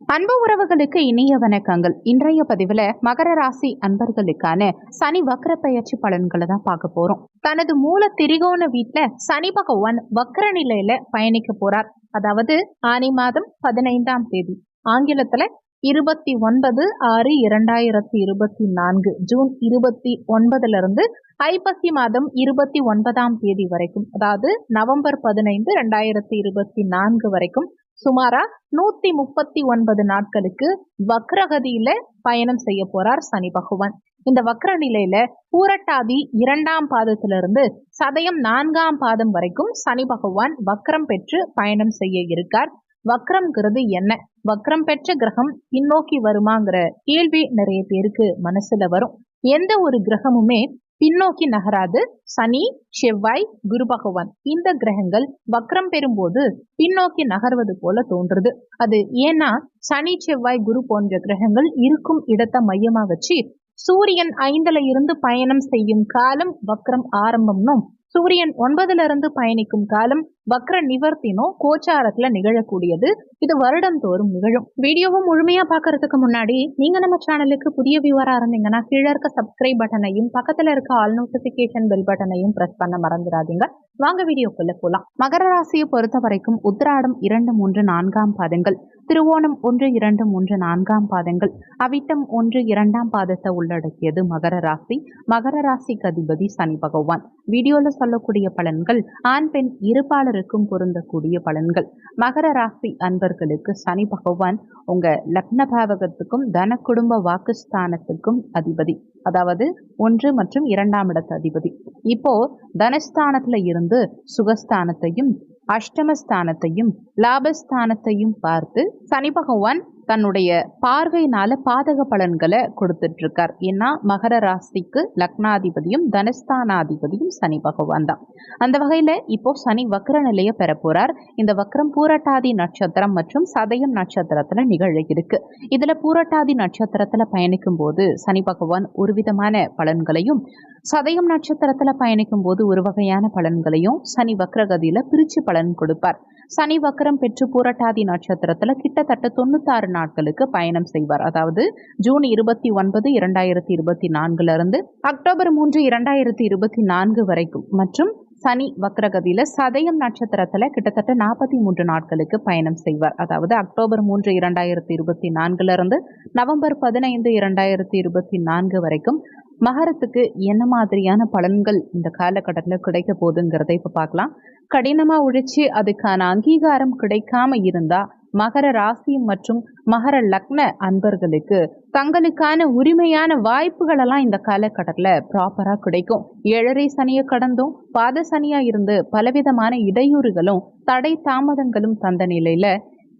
அன்பு உறவுகளுக்கு இனிய வணக்கங்கள். இன்றைய பதிவுல மகர ராசி அன்பர்களுக்கான சனி வக்ர பயிற்சி பலன்களை தான் பார்க்க போறோம். தனது மூல திரிகோண வீட்டுல சனி பகவான் வக்ர நிலையில பயணிக்க போறார். அதாவது ஆனி மாதம் பதினைந்தாம் தேதி. ஆங்கிலத்துல இருபத்தி ஒன்பது ஆறு இரண்டாயிரத்தி இருபத்தி நான்கு ஜூன் இருபத்தி ஒன்பதுல இருந்து ஐப்பசி மாதம் இருபத்தி ஒன்பதாம் தேதி வரைக்கும் அதாவது நவம்பர் பதினைந்து ரெண்டாயிரத்தி இருபத்தி நான்கு வரைக்கும் சுமாரா நூத்தி முப்பத்தி ஒன்பது நாட்களுக்கு வக்ரகதியில பயணம் செய்ய போறார் சனி பகவான். இந்த வக்ர நிலையில பூரட்டாதி இரண்டாம் பாதத்திலிருந்து சதயம் நான்காம் பாதம் வரைக்கும் சனி பகவான் வக்ரம் பெற்று பயணம் செய்ய இருக்கார். வக்ரம்ங்கிறது என்ன? வக்ரம் பெற்ற கிரகம் பின்னோக்கி வருமாங்கிற கேள்வி நிறைய பேருக்கு மனசுல வரும். எந்த ஒரு கிரகமுமே பின்னோக்கி நகராது. சனி செவ்வாய் குரு பகவான். இந்த கிரகங்கள் வக்ரம் பெறும்போது பின்னோக்கி நகர்வது போல தோன்றுது. அது ஏன்னா சனி செவ்வாய் குரு போன்ற கிரகங்கள் இருக்கும் இடத்தை மையமா வச்சு சூரியன் ஐந்துல இருந்து பயணம் செய்யும் காலம் வக்ரம் ஆரம்பம்னும் சூரியன் ஒன்பதுல இருந்து பயணிக்கும் காலம் வக்ர நிவர்த்தினோ கோச்சாரத்துல நிகழக்கூடியது. இது வருடம் தோறும் நிகழும். வீடியோவும் முழுமையா பாக்குறதுக்கு முன்னாடி நீங்க நம்ம சேனலுக்கு புதிய வியூவரா இருந்தீங்கன்னா கீழே இருக்க சப்ஸ்கிரைப் பட்டனையும் பக்கத்துல இருக்க ஆல் நோட்டிபிகேஷன் பெல் பட்டனையும் பிரஸ் பண்ண மறந்துடாதீங்க. வாங்க வீடியோக்குள்ள போலாம். மகர ராசியை பொறுத்த வரைக்கும் உத்திராடம் இரண்டு மூன்று நான்காம் பாதங்கள். திருவோணம் ஒன்று இரண்டு மூன்று நான்காம் பாதங்கள். அவிட்டம் ஒன்று இரண்டாம் பாதத்தை உள்ளடக்கியது மகர ராசி. மகர ராசிக்கு அதிபதி சனி பகவான். வீடியோல சொல்லக்கூடிய பலன்கள் ஆண் பெண் இருபாலருக்கும் பொருந்தக்கூடிய பலன்கள். மகர ராசி அன்பர்களுக்கு சனி பகவான் உங்க லக்ன பாவகத்துக்கும் தன குடும்ப வாக்குஸ்தானத்துக்கும் அதிபதி. அதாவது ஒன்று மற்றும் இரண்டாம் இடத்து அதிபதி. இப்போ தனஸ்தானத்துல இருந்து சுகஸ்தானத்தையும் அஷ்டமஸ்தானத்தையும் லாபஸ்தானத்தையும் பார்த்து சனி பகவான் தன்னுடைய பார்வையினால பாதக பலன்களை கொடுத்துட்டு இருக்கார் ஏன்னா மகர ராசிக்கு லக்னாதிபதியும் தனஸ்தானாதிபதியும் சனி பகவான் தான். அந்த வகையில இப்போ சனி வக்ர நிலைய பெற போறார். இந்த வக்ரம் பூரட்டாதி நட்சத்திரம் மற்றும் சதயம் நட்சத்திரத்துல நிகழ இருக்கு. இதுல பூரட்டாதி நட்சத்திரத்துல பயணிக்கும் போது சனி பகவான் ஒரு விதமான பலன்களையும் சதயம் நட்சத்திரத்துல பயணிக்கும் போது ஒரு வகையான பலன்களையும் சனி வக்ரகதியில பிரிச்சு பலன் கொடுப்பார். சனி வக்ரம் பெற்று பூரட்டாதி நட்சத்திரத்துல கிட்டத்தட்ட தொண்ணூத்தாறு நாட்களுக்கு பயணம் செய்வார். அதாவது ஜூன் இருபத்தி ஒன்பது இரண்டாயிரத்தி இருபத்தி நான்குல இருந்து அக்டோபர் மூன்று இரண்டாயிரத்தி இருபத்தி நான்கு வரைக்கும். மற்றும் சனி வக்ரகதியில சதயம் நட்சத்திரத்துல கிட்டத்தட்ட நாற்பத்தி மூன்று நாட்களுக்கு பயணம் செய்வார். அதாவது அக்டோபர் மூன்று இரண்டாயிரத்தி இருபத்தி நான்குல இருந்து நவம்பர் பதினைந்து இரண்டாயிரத்தி இருபத்தி நான்கு வரைக்கும் மகரத்துக்கு என்ன மாதிரியான பலன்கள் இந்த காலகட்டத்தில் கிடைக்க போகுதுங்கிறத இப்போ பார்க்கலாம். கடினமாக உழைச்சி அதுக்கான அங்கீகாரம் கிடைக்காம இருந்தா மகர ராசி மற்றும் மகர லக்ன அன்பர்களுக்கு தங்களுக்கான உரிமையான வாய்ப்புகளெல்லாம் இந்த காலகட்டத்தில் ப்ராப்பராக கிடைக்கும். ஏழரை சனியை கடந்தும் பாத சனியா இருந்து பலவிதமான இடையூறுகளும் தடை தாமதங்களும் தந்த நிலையில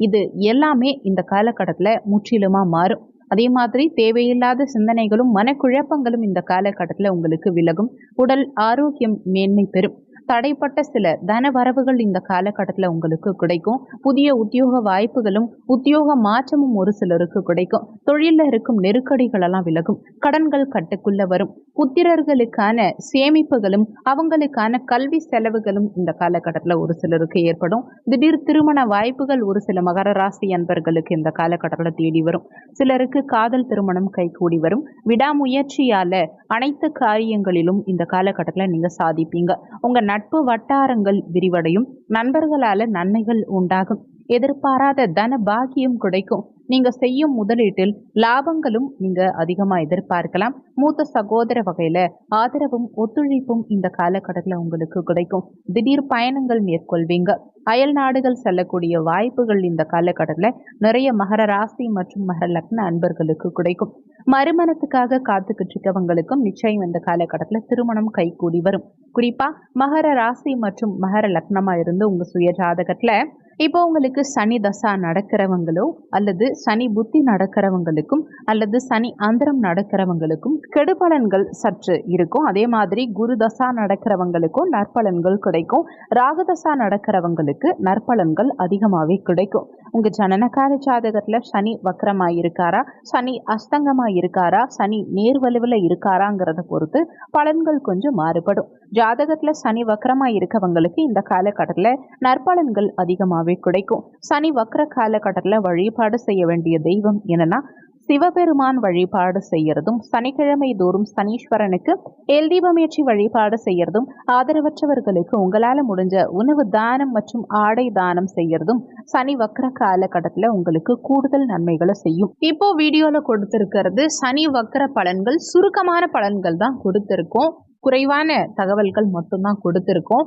இது எல்லாமே இந்த காலகட்டத்தில் முற்றிலுமாக மாறும். அதே மாதிரி தேவையில்லாத சிந்தனைகளும் மனக்குழப்பங்களும் இந்த காலகட்டத்தில் உங்களுக்கு விலகும். உடல் ஆரோக்கியம் மேன்மை பெறும். தடைப்பட்ட சில தன வரவுகள் இந்த காலகட்டத்தில் உங்களுக்கு கிடைக்கும். புதிய உத்தியோக வாய்ப்புகளும் உத்தியோக மாற்றமும் ஒரு சிலருக்கு கிடைக்கும். தொழிலில் இருக்கும் நெருக்கடிகள் எல்லாம் விலகும். கடன்கள் கட்டுக்குள்ள வரும். புத்திரர்களுக்கான சேமிப்புகளும் அவங்களுக்கான கல்வி செலவுகளும் இந்த காலகட்டத்தில் ஒரு சிலருக்கு ஏற்படும். திடீர் திருமண வாய்ப்புகள் ஒரு சில மகர ராசி அன்பர்களுக்கு இந்த காலகட்டத்தில் தேடி வரும். சிலருக்கு காதல் திருமணம் கைகூடி வரும். விடாமுயற்சியால அனைத்து காரியங்களிலும் இந்த காலகட்டத்தில் நீங்க சாதிப்பீங்க. உங்க நட்பு வட்டாரங்கள் விரிவடையும். நண்பர்களால நன்மைகள் உண்டாகும். எதிர்பாராத தன பாக்கியம் கிடைக்கும். நீங்க செய்யும் முதலீட்டில் லாபங்களும் நீங்க அதிகமா எதிர்பார்க்கலாம். மூத்த சகோதர வகையில ஆதரவும் ஒத்துழைப்பும் இந்த காலகட்டத்தில் உங்களுக்கு கிடைக்கும். திடீர் பயணங்கள் மேற்கொள்வீங்க. அயல் நாடுகள் செல்லக்கூடிய வாய்ப்புகள் இந்த காலகட்டத்தில் நிறைய மகர ராசி மற்றும் மகர லக்ன அன்பர்களுக்கு கிடைக்கும். மறுமணத்துக்காக காத்துக்கிட்டு இருக்கவங்களுக்கும் நிச்சயம் இந்த காலகட்டத்தில் திருமணம் கைகூடி வரும். குறிப்பா மகர ராசி மற்றும் மகர லக்னமா இருந்து உங்க சுய ஜாதகத்துல இப்போ உங்களுக்கு சனி தசா நடக்கிறவங்களோ அல்லது சனி புத்தி நடக்கிறவங்களுக்கும் அல்லது சனி அந்தரம் நடக்கிறவங்களுக்கும் கெடுபலன்கள் சற்று இருக்கும். அதே மாதிரி குரு தசா நடக்கிறவங்களுக்கும் நற்பலன்கள் கிடைக்கும். ராகதசா நடக்கிறவங்களுக்கு நற்பலன்கள் அதிகமாகவே கிடைக்கும். உங்க ஜனனகால ஜாதகத்துல சனி வக்கரமா இருக்காரா சனி அஸ்தங்கமா இருக்காரா சனி நேர்வலுவில் இருக்காராங்கிறத பொறுத்து பலன்கள் கொஞ்சம் மாறுபடும். ஜாதகத்துல சனி வக்கரமா இருக்கவங்களுக்கு இந்த காலகட்டத்தில் நற்பலன்கள் அதிகமாகவே கிடைக்கும். சனி வக்கர காலகட்டத்தில் வழிபாடு செய்ய வேண்டிய தெய்வம் என்னன்னா சிவபெருமான் வழிபாடு செய்யறதும் சனிக்கிழமை தோறும் சனீஸ்வரனுக்கு எல் தீபமேற்றி வழிபாடு செய்யறதும் ஆதரவற்றவர்களுக்கு உங்களால முடிஞ்ச உணவு தானம் மற்றும் ஆடை தானம் செய்யறதும் சனி வக்ர காலகட்டத்தில் உங்களுக்கு கூடுதல் நன்மைகளை செய்யும். இப்போ வீடியோல கொடுத்திருக்கிறது சனி வக்ர பலன்கள் சுருக்கமான பலன்கள் தான் கொடுத்திருக்கோம். குறைவான தகவல்கள் மட்டும்தான் கொடுத்திருக்கோம்.